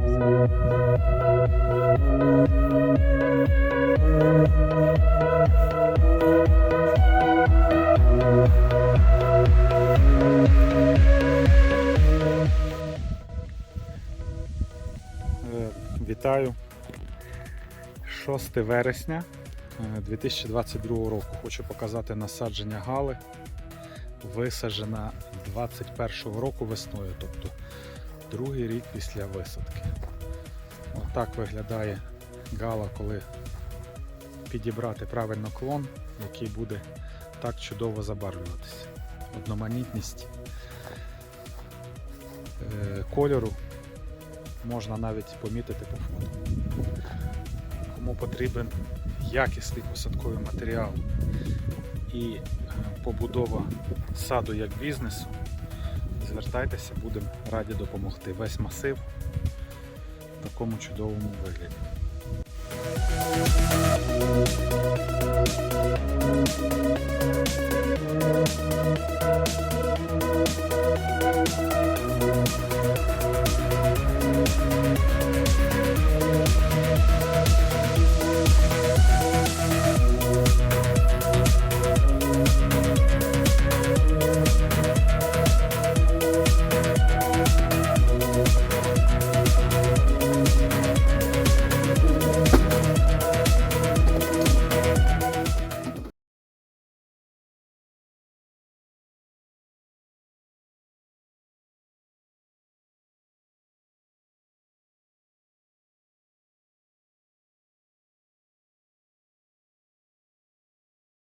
Е, Вітаю. 6 вересня е, 2022 року. Хочу показати насадження гали. Висаджена 21 року весною, тобто другий рік після висадки. Отак виглядає гала, коли підібрати правильно клон, який буде так чудово забарвлюватися. Одноманітність е, кольору можна навіть помітити по фото. Кому потрібен якісний посадковий матеріал і е, побудова саду як бізнесу, звертайтеся, будемо раді допомогти. Весь масив в такому чудовому вигляді.